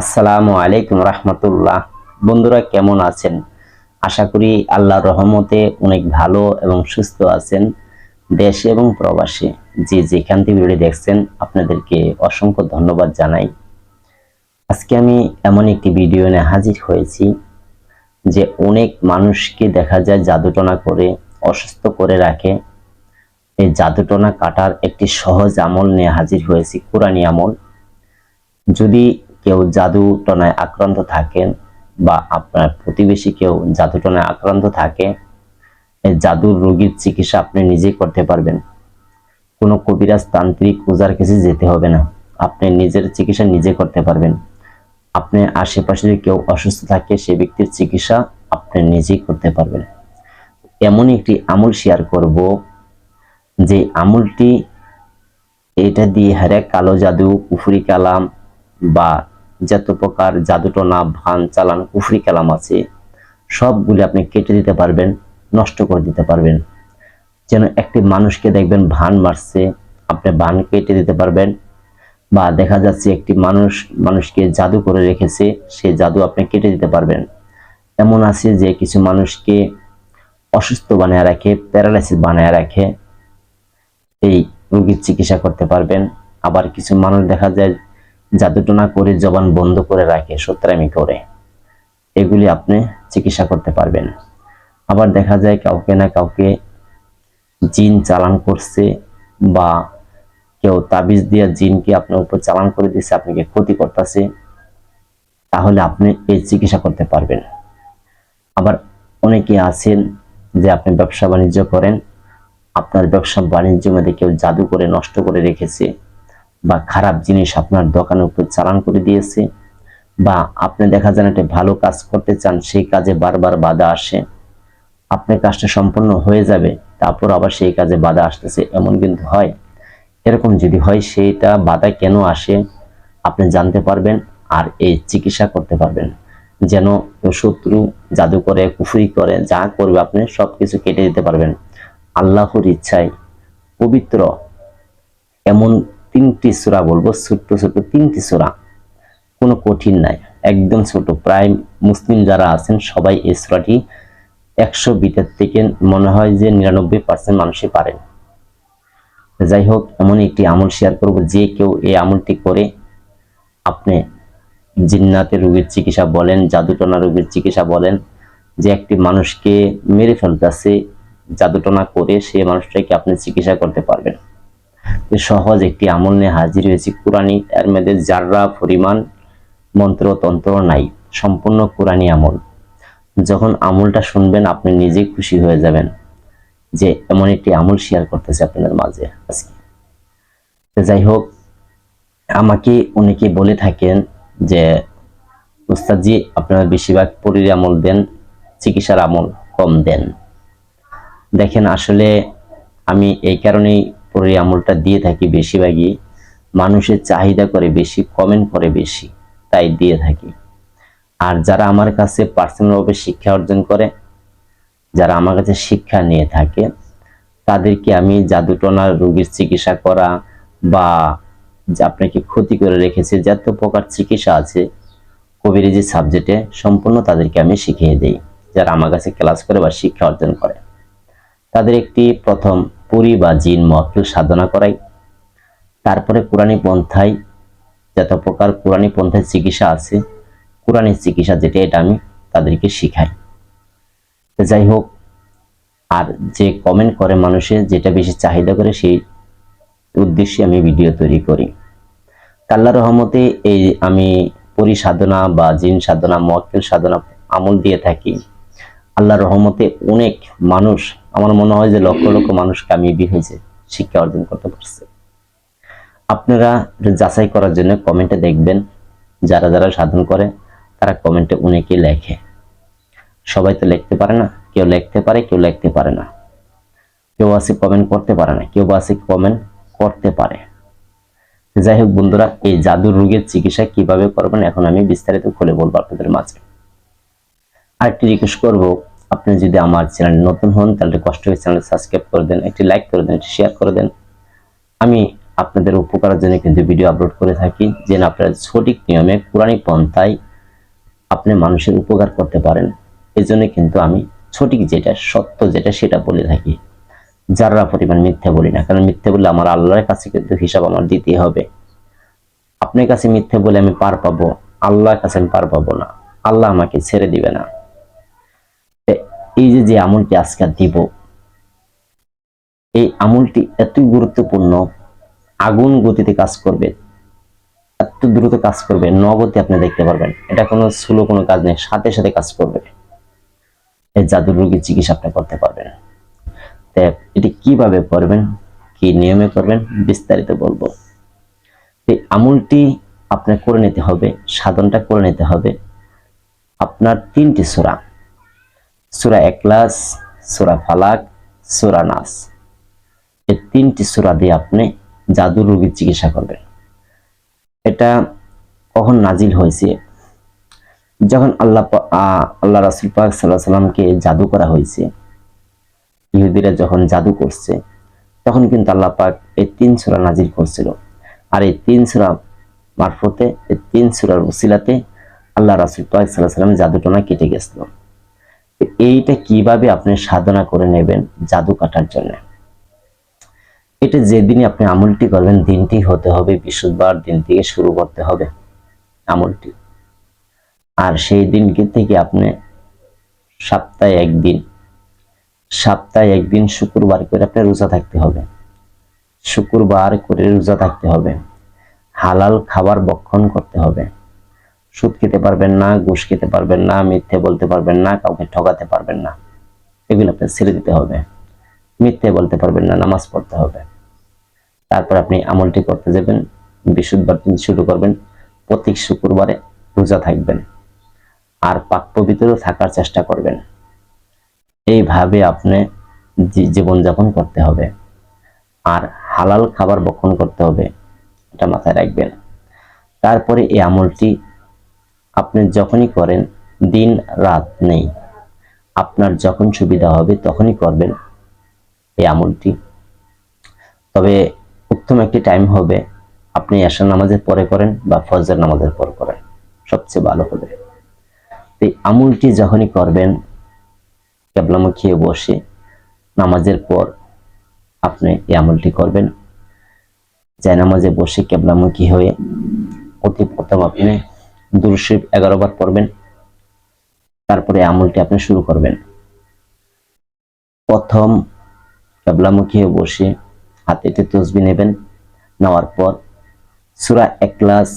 আসসালামু আলাইকুম রহমতুল্লাহ। বন্ধুরা, কেমন আছেন? আশা করি আল্লাহর রহমতে অনেক ভালো এবং সুস্থ আছেন দেশে এবং প্রবাসে। যে যেখান থেকে ভিডিও দেখছেন, আপনাদেরকে অসংখ্য ধন্যবাদ জানাই। আজকে আমি এমন একটি ভিডিও নিয়ে হাজির হয়েছি যে অনেক মানুষকে দেখা যায় জাদুটনা করে, অসুস্থ করে রাখে। এই জাদুটনা কাটার একটি সহজ আমল নিয়ে হাজির হয়েছি, কোরআনী আমল। যদি কেউ জাদু টনায় আক্রান্ত থাকেন বা আপনার প্রতিবেশী কেউ জাদু টনায় আক্রান্ত থাকে জাদুর রোগীর চিকিৎসা আপনি নিজেই করতে পারবেন। কোনো কবিরাজ তান্ত্রিক পূজার কাছে যেতে হবে না। আপনি নিজের চিকিৎসা নিজে করতে পারবেন। আপনি আশেপাশে যদি কেউ অসুস্থ থাকে, সে ব্যক্তির চিকিৎসা আপনি নিজেই করতে পারবেন। এমন একটি আমল শেয়ার করব যে আমলটি এটা দিয়ে হারে কালো জাদু, কুফরি কালাম বা যত প্রকার জাদুটনা, ভান, চালান, কুফরি কালাম আছে, সবগুলি আপনি কেটে দিতে পারবেন, নষ্ট করে দিতে পারবেন। যেন একটি মানুষকে দেখবেন ভান মারছে, আপনি ভান কেটে দিতে পারবেন, বা দেখা যাচ্ছে একটি মানুষ, মানুষকে জাদু করে রেখেছে, সে জাদু আপনি কেটে দিতে পারবেন। এমন আছে যে কিছু মানুষকে অসুস্থ বানায় রাখে, প্যারালাইসিস বানায় রাখে, এই রোগীর চিকিৎসা করতে পারবেন। আবার কিছু মানুষ দেখা যায় জাদুটনা করে জবান বন্ধ করে রাখে সত্রামি করে। এগুলি আপনি চিকিৎসা করতে পারবেন। আবার দেখা যায় কাউকে না কাউকে জিন চালান করছে বা কেউ তাবিজ দিয়া জিনকে আপনার উপর চালান করে দিচ্ছে আপনাকে ক্ষতি করতেছে, তাহলে আপনি এই চিকিৎসা করতে পারবেন। আবার অনেকে আছেন যে আপনি ব্যবসা বাণিজ্য করেন, আপনার ব্যবসা বাণিজ্য মধ্যে কেউ জাদু করে নষ্ট করে রেখেছে বা খারাপ জিনিস আপনার দোকানের উপর চালান করে দিয়েছে, বা আপনি দেখা যান একটা ভালো কাজ করতে চান, সেই কাজে বারবার বাধা আসে, আপনার কাজটা সম্পূর্ণ হয়ে যাবে, তারপর আবার সেই কাজে বাধা আসতেছে, এমন কিন্তু হয়। এরকম যদি হয়, সেইটা বাধা কেন আসে, আপনি জানতে পারবেন আর এই চিকিৎসা করতে পারবেন। যেন শত্রু জাদু করে কুফুরি করে, যা করবে আপনি, সবকিছু কেটে দিতে পারবেন। আল্লাহর ইচ্ছায় পবিত্র, এমন তিনটি সুরা বলব, ছোট্ট ছোট্ট তিনটি সুরা। কোনো কঠিন নাই। একদম ছোট। প্রায় মুসলিম যারা আছেন, সবাই এই সুরাটি একশো বিটের থেকে মনে হয় যে নিরানব্বই পার্সেন্ট মানুষই পারেন। যাই হোক, এমন একটি আমল শেয়ার করব যে কেউ এই আমলটি করে আপনি জিন্নাতের রোগীর চিকিৎসা বলেন, জাদুটনা রোগীর চিকিৎসা বলেন, যে একটি মানুষকে মেরে ফেলতেছে, জাদুটনা করে সেই মানুষটাকে আপনি চিকিৎসা করতে পারবেন। সহজ একটি আমল হাজির হয়েছি। কোরআনী এর মধ্যে যাররা পরিমাণ মন্ত্র তন্ত্র নাই, সম্পূর্ণ কোরআনী আমল। যখন আমলটা শুনবেন, আপনি নিজেই খুশি হয়ে যাবেন যে এমন একটি আমল শেয়ার করতেছে আপনাদের মাঝে আজকে। যাই হোক, আমাকে অনেকে বলে থাকেন যে উস্তাদজি আপনারা বেশিরভাগ পরির আমল দেন, চিকিৎসার আমল কম দেন। দেখেন, আসলে আমি এই কারণেই পরে আমলটা দিয়ে থাকি বেশিরভাগই। মানুষের চাহিদা করে বেশি কমেন্ট করে বেশি, তাই দিয়ে থাকি। আর যারা আমার কাছে পার্সোনালভাবে শিক্ষা অর্জন করে, যারা আমার কাছে শিক্ষা নিয়ে থাকে, তাদেরকে আমি জাদুটনার রোগীর চিকিৎসা করা বা আপনাকে ক্ষতি করে রেখেছে যত প্রকার চিকিৎসা আছে কবিরাজি সাবজেক্টে সম্পূর্ণ তাদেরকে আমি শিখিয়ে দিই, যারা আমার কাছে ক্লাস করে বা শিক্ষা অর্জন করে। তাদের একটি প্রথম পুরী বা জিন মহকিল সাধনা করাই। তারপরে কোরআনী পন্থায় যত প্রকার কোরআনী পন্থায় চিকিৎসা আছে, কোরআনী চিকিৎসা যেটা এটা আমি তাদেরকে শিখাই। যাই হোক, আর যে কমেন্ট করে মানুষে, যেটা বেশি চাহিদা করে সেই উদ্দেশ্যে আমি ভিডিও তৈরি করি। আল্লাহ রহমতে এই আমি পরি সাধনা বা জিন সাধনা, মক্কেল সাধনা আমল দিয়ে থাকি। আল্লাহ রহমতে অনেক মানুষ, আমার মনে হয় যে লক্ষ লক্ষ মানুষ কামিয়াবি হয়েছে শিক্ষা অর্জন করতে পারছে। আপনারা যাচাই করার জন্য কমেন্টে দেখবেন, যারা যারা সাধন করে, তারা কমেন্টে অনেকেই লেখে। সবাই তো লিখতে পারে না, কেউ লিখতে পারে, কেউ লিখতে পারে না। কেউ আছে কমেন্ট করতে পারে না, কেউ আছে কমেন্ট করতে পারে। যাই হোক বন্ধুরা, এই জাদুর রোগের চিকিৎসা কীভাবে করবেন, এখন আমি বিস্তারিত খুলে বলব আপনাদের মাঝে। আরেকটি রিকোয়েস্ট করব আপনি যদি আমার চ্যানেল নতুন হন, তাহলে কষ্ট করে চ্যানেল সাবস্ক্রাইব করে দেন, একটি লাইক করে দেন, একটি শেয়ার করে দেন। আমি আপনাদের উপকারের জন্য কিন্তু ভিডিও আপলোড করে থাকি, যেন আপনারা সঠিক নিয়মে কোরআনিক পন্থায় আপনি মানুষের উপকার করতে পারেন। এই জন্য কিন্তু আমি সঠিক যেটা, সত্য যেটা, সেটা বলে থাকি। যারা পরিমাণ মিথ্যা বলি না, কারণ মিথ্যা বললে আমার আল্লাহর কাছে কিন্তু হিসাব আমার দিতে হবে। আপনার কাছে মিথ্যে বলে আমি পার পাবো, আল্লাহর কাছে আমি পার পাবো না। আল্লাহ আমাকে ছেড়ে দিবে না। এই যে যে আমলটি আজকে দিব, এই আমলটি এতই গুরুত্বপূর্ণ, আগুন গতিতে কাজ করবে, এত দ্রুত কাজ করবে, নগদে আপনি দেখতে পারবেন। এটা কোনো স্লো কোনো কাজ নেই, সাথে সাথে কাজ করবে। এই জাদুর রোগীর চিকিৎসা আপনি করতে পারবেন। এটি কীভাবে করবেন, কি নিয়মে করবেন, বিস্তারিত বলব। এই আমলটি আপনার করে নিতে হবে, সাধনটা করে নিতে হবে। আপনার তিনটি সুরা সুরা একলাস সুরা ফালাক, সুরা নাস। এই তিনটি সুরা দিয়ে আপনি জাদুর রোগীর চিকিৎসা করবেন। এটা কখন নাজিল হয়েছে? যখন আল্লাহ আল্লাহ রাসুল পাক সাল্লাহ সাল্লামকে জাদু করা হয়েছে, ইহুদিরা যখন জাদু করছে, তখন কিন্তু আল্লাহ পাক এই তিন সুরা নাজিল করছিল। আর এই তিন সুরা মারফতে, এই তিন সুরার উসিলাতে আল্লাহ রাসুল পাক সাল্লাহ সাল্লাম জাদুটনা কেটে গেছিল। এইটা কীভাবে আপনি সাধনা করে নেবেন জাদু কাটার জন্য? এটা যেদিনই আপনি আমলটি করবেন, দিনটি হতে হবে বৃহস্পতিবার দিন থেকে শুরু করতে হবে আমলটি। আর সেই দিনকে থেকে আপনি সপ্তাহে একদিন সপ্তাহে একদিন শুক্রবার করে আপনার রোজা থাকতে হবে। শুক্রবার করে রোজা থাকতে হবে। হালাল খাবার বক্ষণ করতে হবে। সুদ খেতে পারবেন না, ঘুষ খেতে পারবেন না, মিথ্যে বলতে পারবেন না, কাউকে ঠকাতে পারবেন না। এগুলো আপনার ছেড়ে দিতে হবে। মিথ্যে বলতে পারবেন না, নামাজ পড়তে হবে। তারপর আপনি আমলটি করতে যাবেন বৃহস্পতিবার দিন শুরু করবেন প্রত্যেক শুক্রবারে রোজা থাকবেন, আর পাক পবিত্র থাকার চেষ্টা করবেন। এইভাবে আপনি জীবনযাপন করতে হবে। আর হালাল খাবার বক্ষণ করতে হবে, এটা মাথায় রাখবেন। তারপরে এই আমলটি আপনি যখনই করেন, দিন, রাত নেই। আপনার যখন সুবিধা হবে তখনই করবেন এই আমলটি। তবে উত্তম একটি টাইম হবে আপনি এশার নামাজের পরে করেন বা ফজর নামাজের পর করেন। সবচেয়ে ভালো হবে। এই আমলটি যখনই করবেন, কেবলামুখী বসে নামাজের পর আপনি এই আমলটি করবেন। যায় নামাজে বসে কেবলামুখী হয়ে অতি প্রথম আপনি দুরশিব এগারো বার পড়বেন। তারপরে আমলটি আপনি শুরু করবেন। প্রথম কেবলামুখী হয়ে বসে হাতে একটি তসবি নেবেন। নেওয়ার পর সুরা একলাস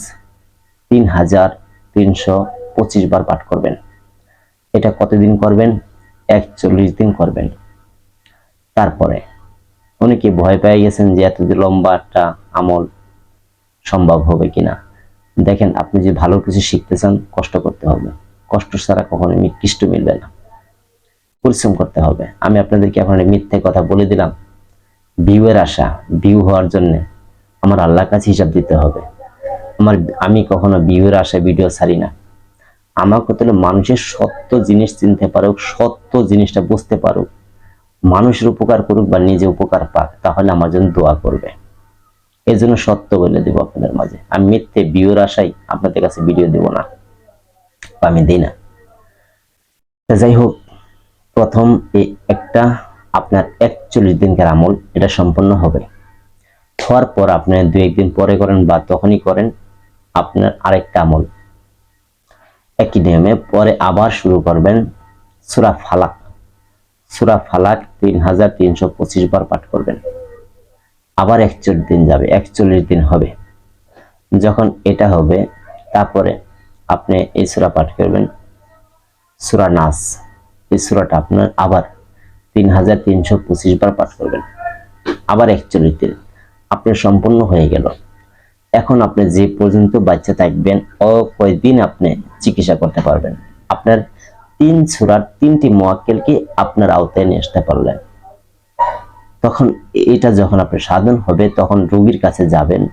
তিন হাজার তিনশো পঁচিশ বার পাঠ করবেন। এটা কতদিন করবেন? একচল্লিশ দিন করবেন। তারপরে অনেকে ভয় পেয়ে গেছেন যে এত লম্বা একটা আমল সম্ভব হবে কিনা। দেখেন, আপনি যে ভালো কিছু শিখতে চান কষ্ট করতে হবে। কষ্ট ছাড়া কখনো নিকৃষ্ট মিলবে না। পরিশ্রম করতে হবে। আমি আপনাদেরকে এখন মিথ্যে কথা বলে দিলাম। ভিউয়ের আশা ভিউ হওয়ার জন্য আমার আল্লাহর কাছে হিসাব দিতে হবে। আমার আমি কখনো ভিউয়ের আশায় ভিডিও ছাড়ি না। আমাকে তাহলে মানুষের সত্য জিনিস চিনতে পারুক, সত্য জিনিসটা বুঝতে পারুক। মানুষের উপকার করুক বা নিজে উপকার পাক, তাহলে আমার জন্য দোয়া করবে। এই জন্য সত্য বলে দেবো আপনাদের মাঝে। আমি মিথ্যে ভিউয়ের আশায় আপনাদের কাছে ভিডিও দেব না। আমি দিই না। যাই হোক, প্রথম এই একটা আপনার একচল্লিশ দিনকার আমল, এটা সম্পন্ন হবে। হওয়ার পর আপনি দু একদিন পরে করেন বা তখনই করেন, আপনার আরেকটা আমল। একই নিয়মে পরে আবার শুরু করবেন সুরা ফালাক। সুরা ফালাক তিন হাজার তিনশো পঁচিশ বার পাঠ করবেন। আবার একচল্লিশ দিন যাবে, একচল্লিশ দিন হবে। যখন এটা হবে, তারপরে আপনি এই সুরা পাঠ করবেন। সুরা নাস, এই সুরাটা আপনার আবার তিন হাজার তিনশো পঁচিশ বার পাঠ করবেন। আবার একচল্লিশ দিন। আপনার সম্পূর্ণ হয়ে গেল। এখন আপনি যে পর্যন্ত বাচ্চা থাকবেন, ও কয়দিন আপনি চিকিৎসা করতে পারবেন? আপনার তিন সুরার তিনটি মোয়াক্কেলকে আপনার আওতায় নিয়ে আসতে পারলেন। তখন এটা যখন আপনার সাধন হবে, তখন রোগীর কাছে যাবেন।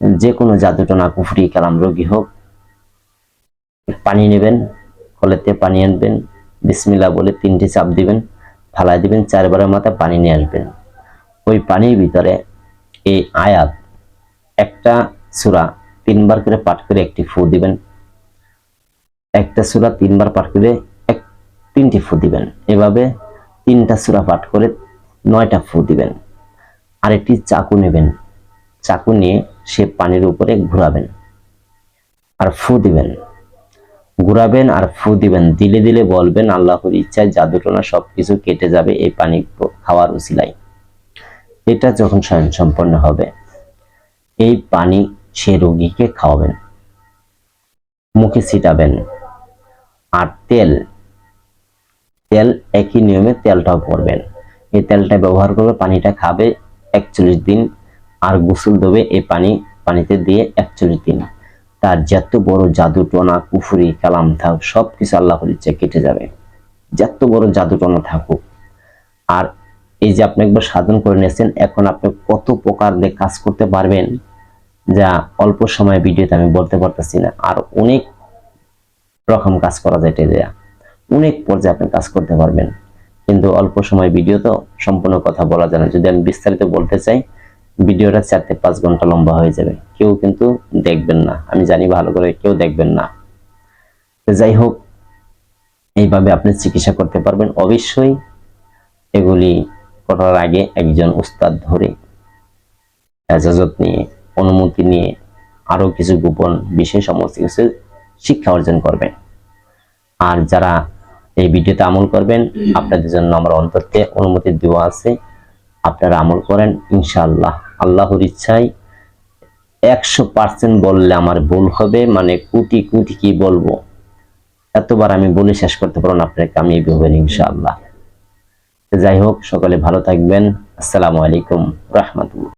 যে কোনো জাদুটনা, কুফরি, কালাম রোগী হোক, পানি নেবেন, কলেতে পানি আনবেন বিসমিল্লা বলে তিনটি চাপ দিবেন, ফালাই দিবেন, চারবারের মাথায় পানি নিয়ে আসবেন। ওই পানির ভিতরে এই আয়াত, একটা সূরা তিনবার করে পাঠ করে একটি ফু দিবেন। একটা সূরা তিনবার পাঠ করে এক, তিনটি ফু দিবেন। এভাবে তিনটা সূরা পাঠ করে নয়টা ফু দিবেন। আর একটি চাকু নেবেন। চাকু নিয়ে সে পানির উপরে ঘুরাবেন। আর ফু দিবেন। ঘুরাবেন আর ফু দিবেন। দিলে দিলে বলবেন, আল্লাহর ইচ্ছায় জাদুটনা সবকিছু কেটে যাবে এই পানি খাওয়ার উসিলায়। এটা যখন স্বয়ং সম্পন্ন হবে, এই পানি সে রোগীকে খাওয়াবেন। মুখে ছিটাবেন। আর তেল তেল একই নিয়মে তেলটাও করবেন এই তেলটা ব্যবহার করবে, পানিটা খাবে একচল্লিশ দিন আর গোসল দেবে এই পানি, পানিতে দিয়ে একচল্লিশ দিন। তার যত বড় জাদু টোনা কুফুরি, কালাম থাক সব কিছু আল্লাহর ইচ্ছে কেটে যাবে। যত বড় জাদু টোনা থাকুক। আর এই যে আপনি একবার সাধন করে নিয়েছেন, এখন আপনি কত প্রকার দিয়ে কাজ করতে পারবেন, যা অল্প সময় ভিডিওতে আমি বলতে পারতেছি না। আর অনেক রকম কাজ করা যায় এটা অনেক পর্যায়ে আপনি কাজ করতে পারবেন। কিন্তু অল্প সময় ভিডিও তো সম্পূর্ণ কথা বলা যায় না। যদি আমি বিস্তারিত বলতে চাই ভিডিওটা চার থেকে পাঁচ ঘণ্টা লম্বা হয়ে যাবে। কেউ কিন্তু দেখবেন না। আমি জানি ভালো করে কেউ দেখবেন না। যাই হোক, এইভাবে আপনি চিকিৎসা করতে পারবেন। অবশ্যই এগুলি করার আগে একজন উস্তাদ ধরে এজাজত নিয়ে, অনুমতি নিয়ে আরও কিছু গোপন বিষয় সমস্ত কিছু শিক্ষা অর্জন করবেন। আর যারা এই ভিডিওতে আমল করবেন। আপনাদের জন্য আমার অন্তরতে অনুমতি দেওয়া আছে। আপনারা আমল করেন, ইনশাআল্লাহ। আল্লাহর ইচ্ছায় একশো পার্সেন্ট বললে আমার ভুল হবে মানে কোটি কোটি কি বলব? এতবার আমি বলে শেষ করতে পারব না আপনাকে, আমি হবেন ইনশাআল্লাহ। যাই হোক, সকলে ভালো থাকবেন। আসসালামু আলাইকুম, রহমতুল্লাহ।